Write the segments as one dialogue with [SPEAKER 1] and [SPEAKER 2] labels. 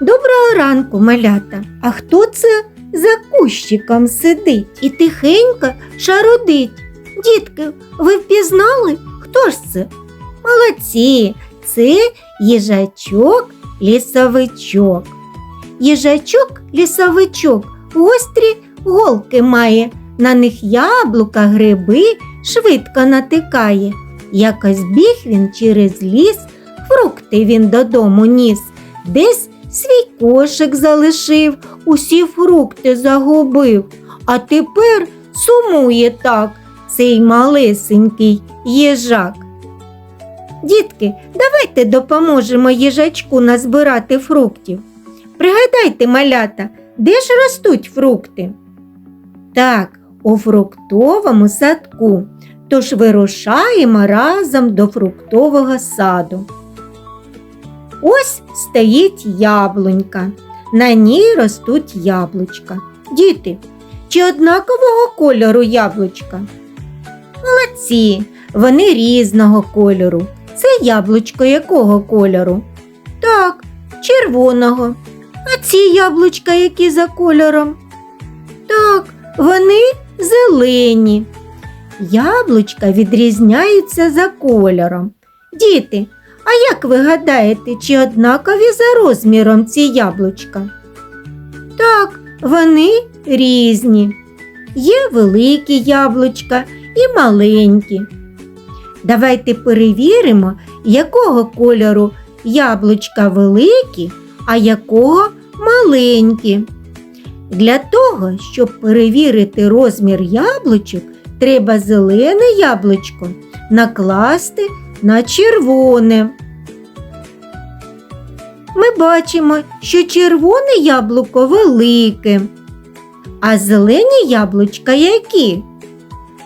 [SPEAKER 1] Доброго ранку, малята. А хто це за кущиком сидить і тихенько шарудить? Дітки, ви впізнали? Хто ж це? Молодці, це їжачок лісовичок. Їжачок лісовичок гострі голки має, на них яблука, гриби швидко натикає. Якось біг він через ліс, фрукти він додому ніс, десь свій кошик залишив, усі фрукти загубив, а тепер сумує так цей малесенький їжак. Дітки, давайте допоможемо їжачку назбирати фруктів. Пригадайте, малята, де ж ростуть фрукти? Так, у фруктовому садку. Тож вирушаємо разом до фруктового саду. Ось стоїть яблунька. На ній ростуть яблучка. Діти, чи однакового кольору яблучка? Молодці, вони різного кольору. Це яблучко якого кольору? Так, червоного. А ці яблучка які за кольором? Так, вони зелені. Яблучка відрізняються за кольором. Діти, а як ви гадаєте, чи однакові за розміром ці яблучка? Так, вони різні. Є великі яблучка і маленькі. Давайте перевіримо, якого кольору яблучка великі, а якого маленькі. Для того, щоб перевірити розмір яблучок, треба зелене яблучко накласти на червоне. Ми бачимо, що червоне яблуко велике, а зелені яблучка які?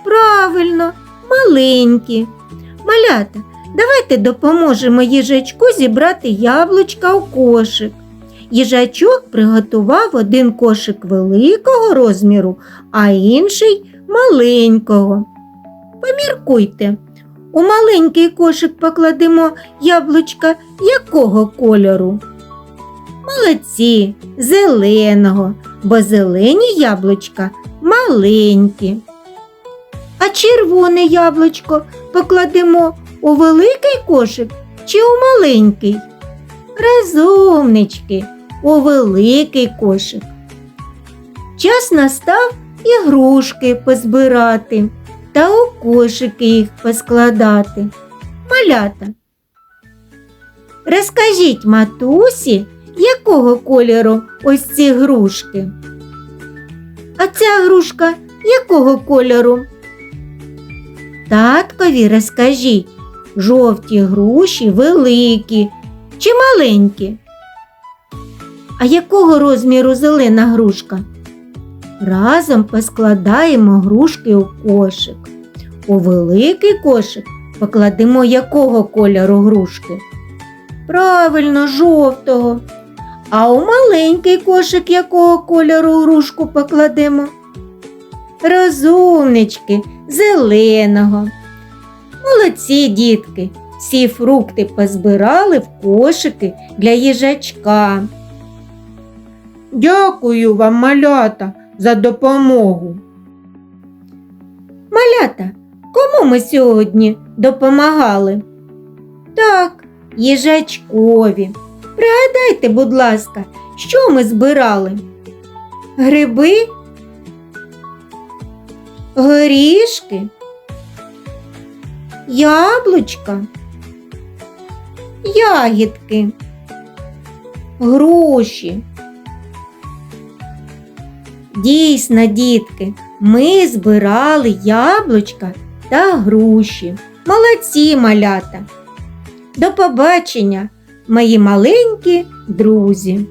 [SPEAKER 1] Правильно, маленькі. Малята, давайте допоможемо їжачку зібрати яблучка у кошик. Їжачок приготував один кошик великого розміру, а інший маленького. Поміркуйте, у маленький кошик покладемо яблучка якого кольору? Молодці, зеленого, бо зелені яблучка маленькі. А червоне яблучко покладемо у великий кошик чи у маленький? Розумнички, у великий кошик. Час настав ігрушки позбирати та у кошики їх поскладати. Малята. Розкажіть матусі, якого кольору ось ці грушки? А ця грушка якого кольору? Таткові розкажіть, жовті груші великі чи маленькі? А якого розміру зелена грушка? Разом поскладаємо грушки у кошик. У великий кошик покладемо якого кольору грушки? Правильно, жовтого. А у маленький кошик якого кольору грушку покладемо? Розумнички, зеленого. Молодці, дітки, всі фрукти позбирали в кошики для їжачка. Дякую вам, малята, за допомогу. Малята, кому ми сьогодні допомагали? Так, їжачкові. Пригадайте, будь ласка, що ми збирали? Гриби? Горішки? Яблучка? Ягідки? Груші? Дійсно, дітки, ми збирали яблучка та груші. Молодці малята. До побачення, мої маленькі друзі.